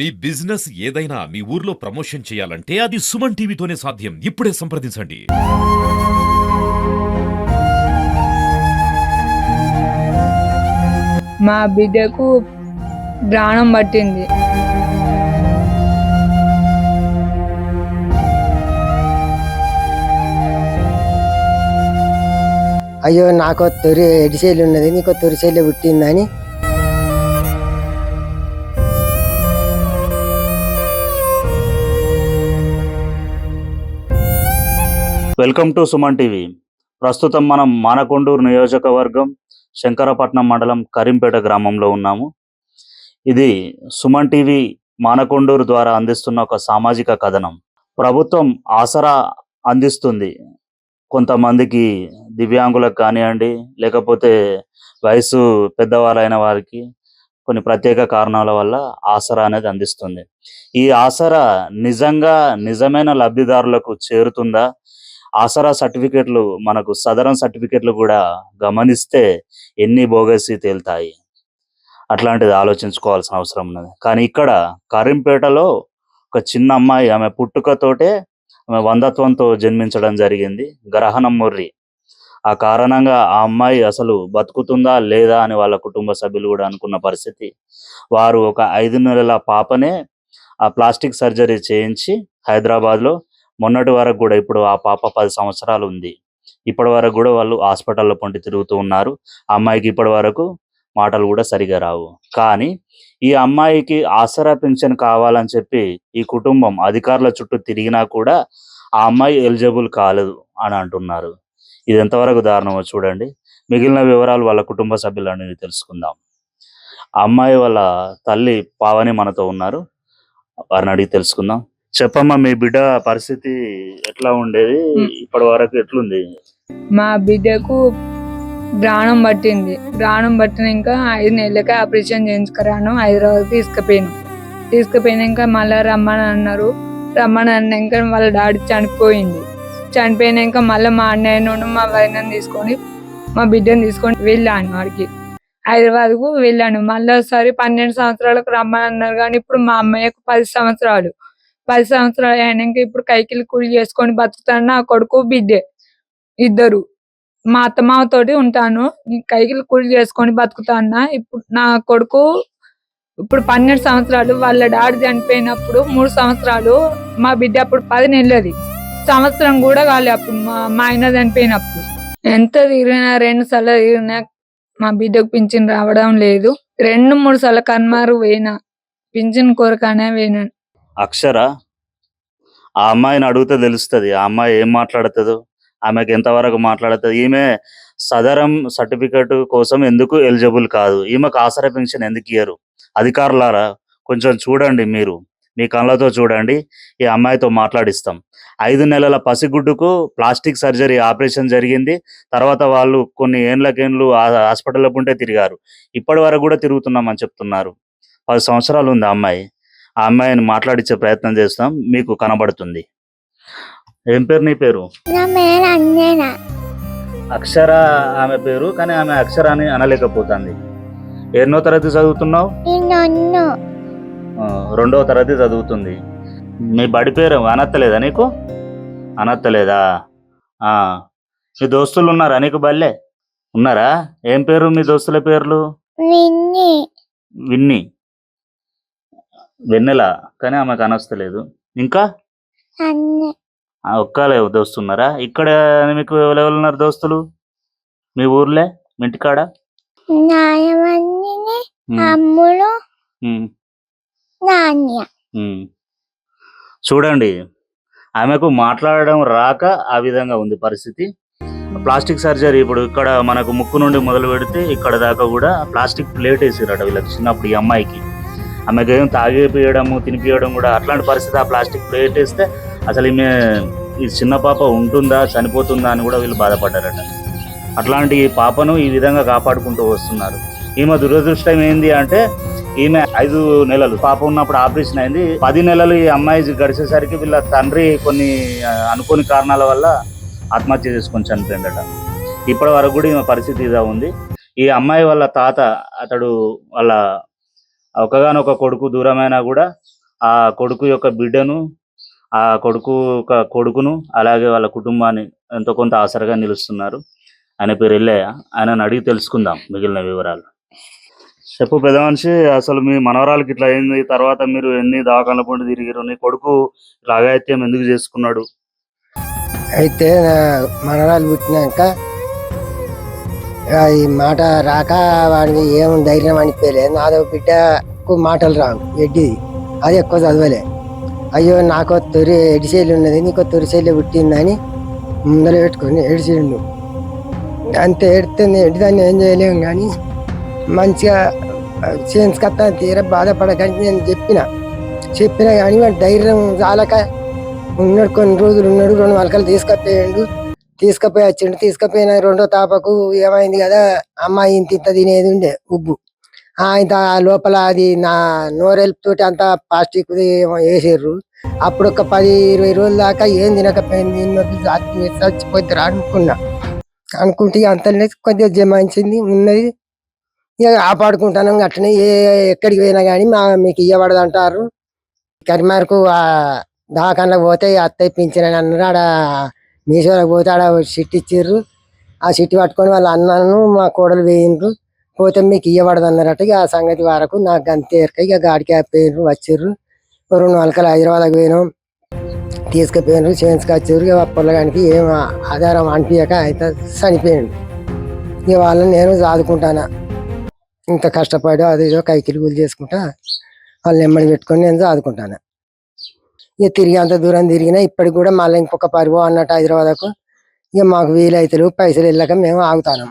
మీ business ఏదైనా మీ ఊర్లో promotion చేయాలంటే అది సుమన్ టీవీతోనే సాధ్యం. ఇప్పుడే సంప్రదించండి. మా బిడ్డకు ప్రాణం పట్టింది. అయ్యో నాకు తొరి ఎడిసేలు ఉన్నది నీకు తొరిసేలు పుట్టిందని వెల్కమ్ టు సుమన్ టీవీ. ప్రస్తుతం మనం మానకొండూరు నియోజకవర్గం శంకరపట్నం మండలం కరీంపేట గ్రామంలో ఉన్నాము. ఇది సుమన్ టీవీ మానకొండూరు ద్వారా అందిస్తున్న ఒక సామాజిక కథనం. ప్రభుత్వం ఆసరా అందిస్తుంది. కొంతమందికి దివ్యాంగులకు కానివ్వండి లేకపోతే వయసు పెద్దవాళ్ళైన వారికి కొన్ని ప్రత్యేక కారణాల వల్ల ఆసరా అనేది అందిస్తుంది. ఈ ఆసరా నిజంగా నిజమైన లబ్ధిదారులకు చేరుతుందా? ఆసరా సర్టిఫికెట్లు మనకు సదరన్ సర్టిఫికెట్లు కూడా గమనిస్తే ఎన్ని బోగసి తేలుతాయి? అట్లాంటిది ఆలోచించుకోవాల్సిన అవసరం ఉన్నది. కానీ ఇక్కడ కరీంపేటలో ఒక చిన్న అమ్మాయి ఆమె పుట్టుకతోటే ఆమె వందత్వంతో జన్మించడం జరిగింది. గ్రహణం ముర్రి. ఆ కారణంగా ఆ అమ్మాయి అసలు బతుకుతుందా లేదా అని వాళ్ళ కుటుంబ సభ్యులు కూడా అనుకున్న పరిస్థితి. వారు ఒక ఐదు నెలల పాపనే ఆ ప్లాస్టిక్ సర్జరీ చేయించి హైదరాబాద్లో మొన్నటి వరకు కూడా ఇప్పుడు ఆ పాప పది సంవత్సరాలు ఉంది. ఇప్పటి వరకు కూడా వాళ్ళు హాస్పిటల్లో పొంటి తిరుగుతూ ఉన్నారు. ఆ అమ్మాయికి ఇప్పటి వరకు మాటలు కూడా సరిగా రావు. కానీ ఈ అమ్మాయికి ఆసరా పెన్షన్ కావాలని చెప్పి ఈ కుటుంబం అధికారుల చుట్టూ తిరిగినా కూడా ఆ అమ్మాయి ఎలిజిబుల్ కాలేదు అని అంటున్నారు. ఇది ఎంతవరకు దారుణమో చూడండి. మిగిలిన వివరాలు వాళ్ళ కుటుంబ సభ్యులని తెలుసుకుందాం. ఆ అమ్మాయి వాళ్ళ తల్లి పావని మనతో ఉన్నారు. వారిని అడిగి తెలుసుకుందాం. చెప్పమ్మా మీ బిడ్డ పరిస్థితి ఎట్లా ఉండేది? ఇప్పటి వరకు ఎట్లుంది? మా బిడ్డకు ప్రాణం పట్టింది. ప్రాణం పట్టినాక ఐదు నెలలకే ఆపరేషన్ చేయించుకురాను. హైదరాబాద్ తీసుకుపోయాను. తీసుకుపోయినాక మళ్ళీ రమ్మని అన్నారు. రమ్మని అన్నాక వాళ్ళ డాడీ చనిపోయింది. చనిపోయినాక మళ్ళీ మా అన్నయ్య నుండి మా వదినని తీసుకొని మా బిడ్డని తీసుకొని వెళ్ళాను వాడికి హైదరాబాద్కు వెళ్ళాను. మళ్ళీ ఒకసారి పన్నెండు సంవత్సరాలకు రమ్మని అన్నారు కానీ ఇప్పుడు మా అమ్మాయికి పది సంవత్సరాలు. పది సంవత్సరాలు అయినాక ఇప్పుడు కైకిలి కూలి చేసుకొని బతుకుతాను నా కొడుకు బిడ్డే. ఇద్దరు. మా అత్తమావ తోటి ఉంటాను. ఈ కైకిలి కూలి చేసుకొని బతుకుతాను ఇప్పుడు నా కొడుకు ఇప్పుడు పన్నెండు సంవత్సరాలు వాళ్ళ డాడీ చనిపోయినప్పుడు మూడు సంవత్సరాలు మా బిడ్డ అప్పుడు పది నెలలది. సంవత్సరం కూడా కాలే అప్పుడు మా మా ఆయన చనిపోయినప్పుడు. ఎంత తిరిగినా రెండు సార్లు తిరిగినా మా బిడ్డకు పింఛన్ రావడం లేదు. రెండు మూడు సార్లు కన్మారు పోయినా. పింఛన్ కొరకనే పోయినాను అక్షర? ఆ అమ్మాయిని అడిగితే తెలుస్తుంది. ఆ అమ్మాయి ఏం మాట్లాడుతుందో? ఆమెకి ఎంతవరకు మాట్లాడుతుంది? ఈమె సదరం సర్టిఫికెట్ కోసం ఎందుకు ఎలిజిబుల్ కాదు? ఈమెకు ఆసరా పెన్షన్ ఎందుకు ఇయ్యరు? అధికారులారా కొంచెం చూడండి మీరు. మీ కళ్ళతో చూడండి. ఈ అమ్మాయితో మాట్లాడిస్తాం. ఐదు నెలల పసిగుడ్డుకు ప్లాస్టిక్ సర్జరీ ఆపరేషన్ జరిగింది. తర్వాత వాళ్ళు కొన్ని ఏండ్లకేండ్లు హాస్పిటల్లో ఉంటే తిరిగారు. ఇప్పటి వరకు కూడా తిరుగుతున్నామని చెప్తున్నారు. పది సంవత్సరాలు ఉంది ఆ అమ్మాయి. ఆ అమ్మాయిని మాట్లాడించే ప్రయత్నం చేస్తాం. మీకు కనబడుతుంది. ఏం పేరు నీ పేరు? నా అక్షర ఆమె పేరు కానీ ఆమె అక్షర అని అనలేకపోతుంది ఎన్నో తరగతి చదువుతున్నావు? రెండవ తరగతి చదువుతుంది. మీ బడి పేరు అనత్తలేదా నీకు? అనత్తలేదా? ఆ, మీ దోస్తులు ఉన్నారా నీకు బల్లే? ఉన్నారా? ఏం పేరు మీ దోస్తుల పేర్లు? విన్ని. విన్ని. వెన్నెల కానీ ఆమెకు అనస్తలేదు ఇంకా? ఒక్కలే దోస్తున్నారా? ఇక్కడ మీకు ఎవరెవరు ఉన్నారు దోస్తులు? మీ ఊర్లే? మీ ఇంటికాడ? అమ్ములు. చూడండి ఆమెకు మాట్లాడడం రాక ఆ విధంగా ఉంది పరిస్థితి. ప్లాస్టిక్ సర్జరీ ఇప్పుడు ఇక్కడ మనకు ముక్కు నుండి మొదలు పెడితే ఇక్కడ దాకా కూడా ప్లాస్టిక్ ప్లేట్ వేసిరట వీళ్ళకి చిన్నప్పుడు ఈ అమ్మాయికి. ఆమెకు ఏం తాగిపోయడము తినిపియడం కూడా అట్లాంటి పరిస్థితి ఆ ప్లాస్టిక్ ప్లేట్ వేస్తే అసలు ఈమె ఈ చిన్న పాప ఉంటుందా చనిపోతుందా అని కూడా వీళ్ళు బాధపడ్డారట. అట్లాంటి పాపను ఈ విధంగా కాపాడుకుంటూ వస్తున్నారు. ఈమె దురదృష్టం ఏంది అంటే ఈమె ఐదు నెలలు పాప ఉన్నప్పుడు ఆపరేషన్ అయింది. పది నెలలు ఈ అమ్మాయి గడిచేసరికి వీళ్ళ తండ్రి కొన్ని అనుకోని కారణాల వల్ల ఆత్మహత్య చేసుకొని చనిపోయిందట. ఇప్పటి వరకు కూడా ఈమె పరిస్థితి ఇదా ఉంది. ఈ అమ్మాయి వాళ్ళ తాత అతడు వాళ్ళ ఒకగానొక కొడుకు దూరమైనా కూడా ఆ కొడుకు యొక్క బిడ్డను ఆ కొడుకు యొక్క కొడుకును అలాగే వాళ్ళ కుటుంబాన్ని ఎంతో కొంత ఆసరగా నిలుస్తున్నారు. ఆయన పేరు ఎల్లయ్య. ఆయనను అడిగి తెలుసుకుందాం మిగిలిన వివరాలు. చెప్పు పెద్ద మనిషి అసలు మీ మనవరాలకి ఇట్లా అయింది తర్వాత మీరు ఎన్ని దవాఖాన పండు తిరిగిరు నీ కొడుకు ఇట్లా ఎందుకు చేసుకున్నాడు? అయితే మనవరాలు పుట్టినాక ఈ మాట రాక వాడికి ఏం ధైర్యం అనిపించలేదు నాదో బిడ్డకు మాటలు రావు ఎడ్డిది. అది ఎక్కువ చదవలే. అయ్యో నాకు తొరి ఎడిసేలు ఉన్నది నీకు తొరిసేలు పుట్టిందని ముందర పెట్టుకొని ఎడిసిండు అంత ఎడితే ఎడిదాన్ని ఏం చేయలేము కానీ మంచిగా చేయించుకొస్తా తీర బాధపడకని నేను చెప్పిన. చెప్పినా కానీ వాడు ధైర్యం చాలక ఉన్నాడు కొన్ని రోజులు ఉన్నాడు రెండు మొలకలు తీసుకొచ్చేయండు. తీసుకుపోయి వచ్చిండు. తీసుకుపోయిన రెండో తాపకు ఏమైంది కదా అమ్మాయి ఇంత ఇంత తినేది ఉండే ఉగ్గు ఆయన ఇంత లోపల అది నా నోరెల్పుతోటి అంతా ప్లాస్టిక్ వేసారు అప్పుడు ఒక పది ఇరవై రోజుల దాకా ఏం తినకపోయింది నొప్పి చచ్చిపోతారు అనుకున్నా. అనుకుంటే అంతనే కొద్దిగా జమాయించింది ఉన్నది ఇక కాపాడుకుంటాను అట్లనే. ఏ ఎక్కడికి పోయినా కానీ మా మీకు ఇవ్వబడదు అంటారు కరిమారకు దాకా పోతే అత్తయ్య పింఛన్ అన్నారు ఆడ మీషోలోకి పోతే ఆడ సిట్ ఇచ్చిర్రు. ఆ సిట్ పట్టుకొని వాళ్ళ అన్నను మా కోడలు వేయిండ్రు. పోతే మీకు ఇవ్వబడదు అన్నారట. ఇక ఆ సంగతి వరకు నాకు అంతే ఎరక. ఇక గాడికి పోయినరు వచ్చిర్రు. రెండు నాలుకలు హైదరాబాద్కి పోయినాం. తీసుకుపోయినారు చేయించుకొచ్చారు ఇక పొల్లగానికి ఏం ఆధారం అనిపించక అయితే చనిపోయాడు. ఇక వాళ్ళని నేను చదువుకుంటానా ఇంత కష్టపడి అది ఏదో గులు కూలి చేసుకుంటా. వాళ్ళని ఎమ్మడి పెట్టుకొని నేను సాదుకుంటాను. ఇక తిరిగి అంత దూరం తిరిగినా ఇప్పటికి కూడా మళ్ళీ ఇంకొక పరువు అన్నట్టు హైదరాబాద్కు. ఇక మాకు వీలైతలు పైసలు వెళ్ళక మేము ఆగుతాం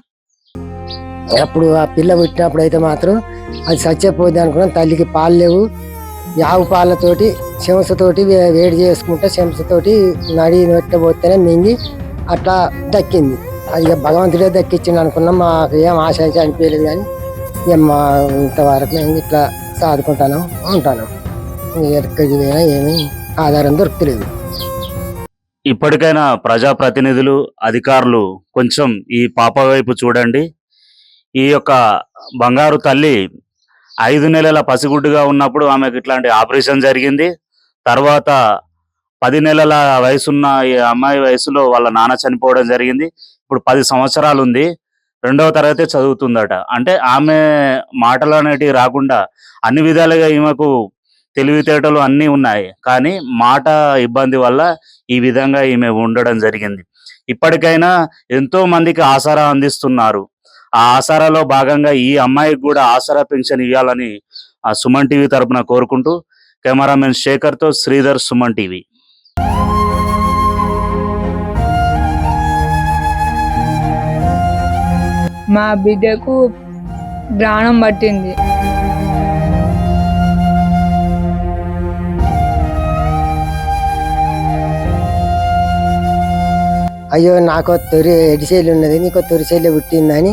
అప్పుడు ఆ పిల్ల పుట్టినప్పుడు అయితే మాత్రం అది చచ్చిపోద్ది అనుకున్నాం. తల్లికి పాలు లేవు. ఆవు పాలతోటి చెంసతోటి వే- వేడి చేసుకుంటే చెంచతోటి నడి నొట్టె పోతేనే మింగి అట్లా దక్కింది. అది ఇక భగవంతుడే దక్కించింది అనుకున్నాం. మాకు ఏం ఆశ అయితే అనిపించలేదు కానీ ఇక మా ఇంతవరకు మేము ఇట్లా సాదుకుంటాను ఉంటాను ఎక్కడికి ఏమీ ఆధారం దొరుకుతలేదు. ఇప్పటికైనా ప్రజాప్రతినిధులు అధికారులు కొంచెం ఈ పాప వైపు చూడండి. ఈ యొక్క బంగారు తల్లి ఐదు నెలల పసిగుడ్డుగా ఉన్నప్పుడు ఆమెకు ఇట్లాంటి ఆపరేషన్ జరిగింది. తర్వాత పది నెలల వయసున్న ఈ అమ్మాయి వయసులో వాళ్ళ నాన్న చనిపోవడం జరిగింది. ఇప్పుడు పది సంవత్సరాలు ఉంది. రెండవ తరగతి చదువుతుందట. అంటే ఆమె మాటలు అనేటివి రాకుండా అన్ని విధాలుగా ఈమెకు తెలివితేటలు అన్నీ ఉన్నాయి. కానీ మాట ఇబ్బంది వల్ల ఈ విధంగా ఈమె ఉండడం జరిగింది. ఇప్పటికైనా ఎంతో మందికి ఆసరా అందిస్తున్నారు. ఆ ఆసరాలో భాగంగా ఈ అమ్మాయికి కూడా ఆసరా పెన్షన్ ఇవ్వాలని ఆ సుమన్ టీవీ తరపున కోరుకుంటూ కెమెరామెన్ శేఖర్తో శ్రీధర్ సుమన్ టీవీ. మా బిడ్డకు ప్రాణం పట్టింది. అయ్యో నాకు తొరి ఎడిసేలు ఉన్నది నీకు తొరిసేలు పుట్టిందని